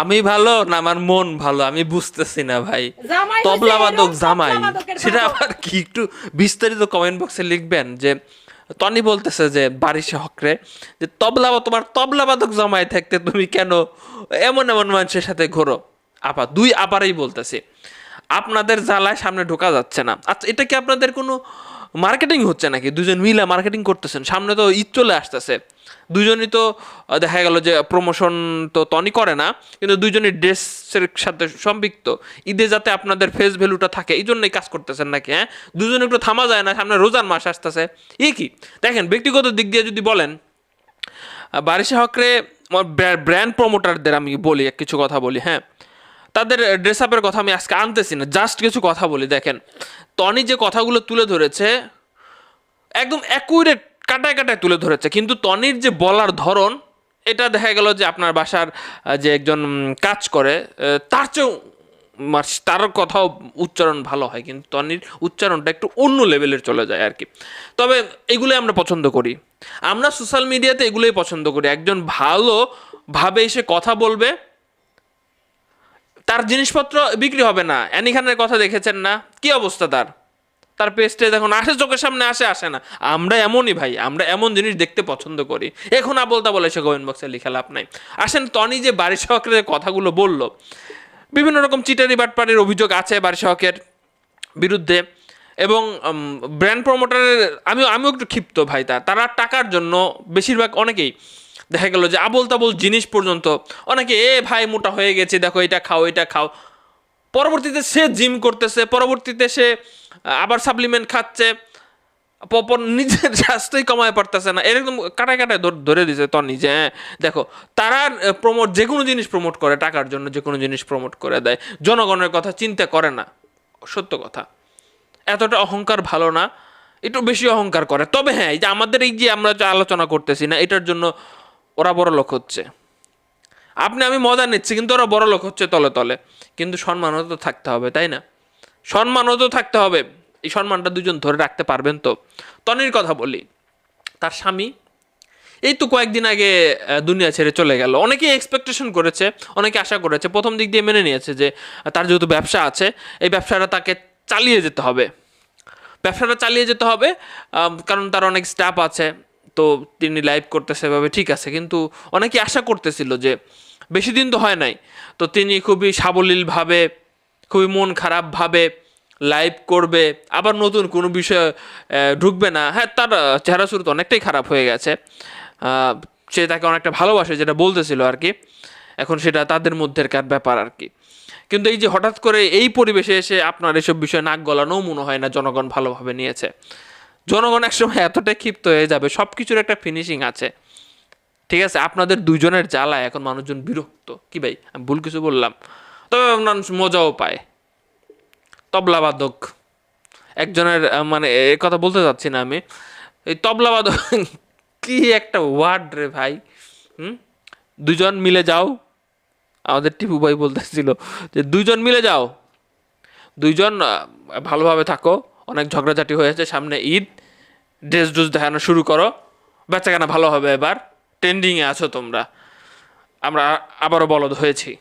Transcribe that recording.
আমি ভালো না আমার মন ভালো? আমি বুঝতেছি না ভাই। তবলা এরকম জামাই। সেটা আবার কি? একটু বিস্তারিত কমেন্ট বক্সে লিখবেন যে টনি বলতেছে যে বারিশে হকরে যে তবলা তোমার তবলাবাদক জামাই থাকতে তুমি কেন এমন এমন মানুষের সাথে ঘোরো? আপা দুই আবারই বলতেছি। আপনাদের জ্বালায় সামনে ঢোকা যাচ্ছে না। আচ্ছা এটা কি আপনাদের কোনো মার্কেটিং হচ্ছে নাকি? দুজন মিলে মার্কেটিং করতেছেন। সামনে তো ঈদ চলে আসতেছে। দুজনই তো দেখা গেল যে প্রমোশন তো তনি করে না, কিন্তু দুজনই ড্রেসের সাথে সম্পৃক্ত। ঈদে যাতে আপনাদের ফেস ভ্যালুটা থাকে, এই জন্যই কাজ করতেছেন নাকি হ্যাঁ? দুজনে একটু থামা যায় না, সামনে রোজার মাস আসতেছে। ই কি? দেখেন, ব্যক্তিগত দিক দিয়ে যদি বলেন বারিশা হকরে ব্র্যান্ড প্রমোটারদের আমি বলি কিছু কথা বলি হ্যাঁ? তাদের ড্রেস আপের কথা আমি আজকে আনতেছি না জাস্ট কিছু কথা বলি, দেখেন। টনি যে কথাগুলো তুলে ধরেছে, একদম অ্যাকুরেট কাটায় কাটায় তুলে ধরেছে। কিন্তু টনির যে বলার ধরন, এটা দেখা গেল যে আপনার বাসার যে একজন কাজ করে তার চেয়েও মাস- তার কথাও উচ্চারণ ভালো হয়। কিন্তু টনির উচ্চারণটা একটু অন্য লেভেলের চলে যায় আর কি। তবে এগুলোই আমরা পছন্দ করি। আমরা সোশ্যাল মিডিয়াতে এগুলোই পছন্দ করি। একজন ভালো ভাবে এসে কথা বলবে, তার জিনিসপত্র বিক্রি হবে না। অ্যানি খানের কথা দেখেছেন না? কি অবস্থা তার? তার পেস্টে দেখুন, আসে চোখের সামনে, আসে আসে না। আমরা এমনই ভাই, আমরা এমন জিনিস দেখতে পছন্দ করি। এখন আবলতা বলে সে কমেন্ট বক্সে লিখে লাভ নাই। আসেন, টনি যে বাড়ি সহকের কথাগুলো বলল, বিভিন্ন রকম চিটারি বাটপাড়ির অভিযোগ আছে বাড়ি সহকের বিরুদ্ধে, এবং ব্র্যান্ড প্রমোটারের আমিও আমিও একটু ক্ষিপ্ত ভাই তার তারা টাকার জন্য বেশিরভাগ অনেকেই দেখা গেল যে আবল তাবল জিনিস পর্যন্ত অনেকে, এ ভাই, মোটা হয়ে গেছে, দেখো এটা খাও এটা খাও। পরবর্তীতে সে জিম করতেছে, পরবর্তীতে সে আবার সাপ্লিমেন্ট খাচ্ছে। পপর নিজের স্বাস্থ্যই কমায় পারতেছে না। এরকম কাটায় কাটায় ধরে দিছে তো নিজে হ্যাঁ। দেখো, তারা প্রমোট যে কোনো জিনিস প্রমোট করে টাকার জন্য যে কোনো জিনিস প্রমোট করে দেয়। জনগণের কথা চিন্তা করে না। সত্য কথা। এতটা অহংকার ভালো না। একটু বেশি অহংকার করে। তবে হ্যাঁ এই যে আমাদের এই যে আমরা যে আলোচনা করতেছি না, এটার জন্য ওরা বড় লোক হচ্ছে। আপনি, আমি মজা নিচ্ছি, কিন্তু ওরা বড় লোক হচ্ছে তলে তলে। কিন্তু সম্মানও তো থাকতে হবে, তাই না? সম্মানও তো থাকতে হবে। এই সম্মানটা দুজন ধরে রাখতে পারবেন তো। তনির কথা বলি। তার স্বামী, এই তো কয়েকদিন আগে দুনিয়া ছেড়ে চলে গেল। অনেকেই এক্সপেকটেশন করেছে, অনেকে আশা করেছে। প্রথম দিক দিয়ে মেনে নিয়েছে যে, তার যেহেতু ব্যবসা আছে, এই ব্যবসাটা তাকে চালিয়ে যেতে হবে। ব্যবসাটা চালিয়ে যেতে হবে কারণ তার অনেক স্টাফ আছে, তো তিনি লাইভ করতেছে এভাবে ঠিক আছে। কিন্তু অনেকে আশা করতেছিল যে, বেশি দিন তো হয় নাই। তো তিনি খুবই সাবলীলভাবে খুবই মন খারাপভাবে লাইভ করবে, আবার নতুন কোনো বিষয়ে ঢুকবে না। হ্যাঁ তার চেহারা শুরু তো অনেকটাই খারাপ হয়ে গেছে। সে তাকে অনেকটা ভালোবাসে যেটা বলতেছিল আর কি। এখন সেটা তাদের মধ্যেকার ব্যাপার আর কি। কিন্তু এই যে হঠাৎ করে এই পরিবেশে এসে আপনার এসব বিষয়ে নাক গলানোও মনে হয় না জনগণ ভালোভাবে নিয়েছে। জনগণ একসময় এতটাই ক্ষিপ্ত হয়ে যাবে সব কিছুর একটা ফিনিশিং আছে। ঠিক আছে, আপনাদের দুজনের জ্বালায় এখন মানুষজন বিরক্ত। কি ভাই, আমি ভুল কিছু বললাম? তবে মানুষ মজাও পায়। তবলাবাদক। একজনের মানে এ কথা বলতে চাচ্ছি না আমি। এই তবলাবাদক, কি একটা ওয়ার্ড রে ভাই। হুম? দুজন মিলে যাও। আমাদের টিপু ভাই বলতেছিল যে দুইজন মিলে যাও। দুইজন ভালোভাবে থাকো। অনেক ঝগড়াঝাটি হয়েছে। সামনে ঈদ। ড্রেস ড্রেস দেখানো শুরু করো। বেচাকেনা ভালো হবে এবার। ট্রেন্ডিংয়ে আছো তোমরা। আমরা আবারও বলদ হয়েছি।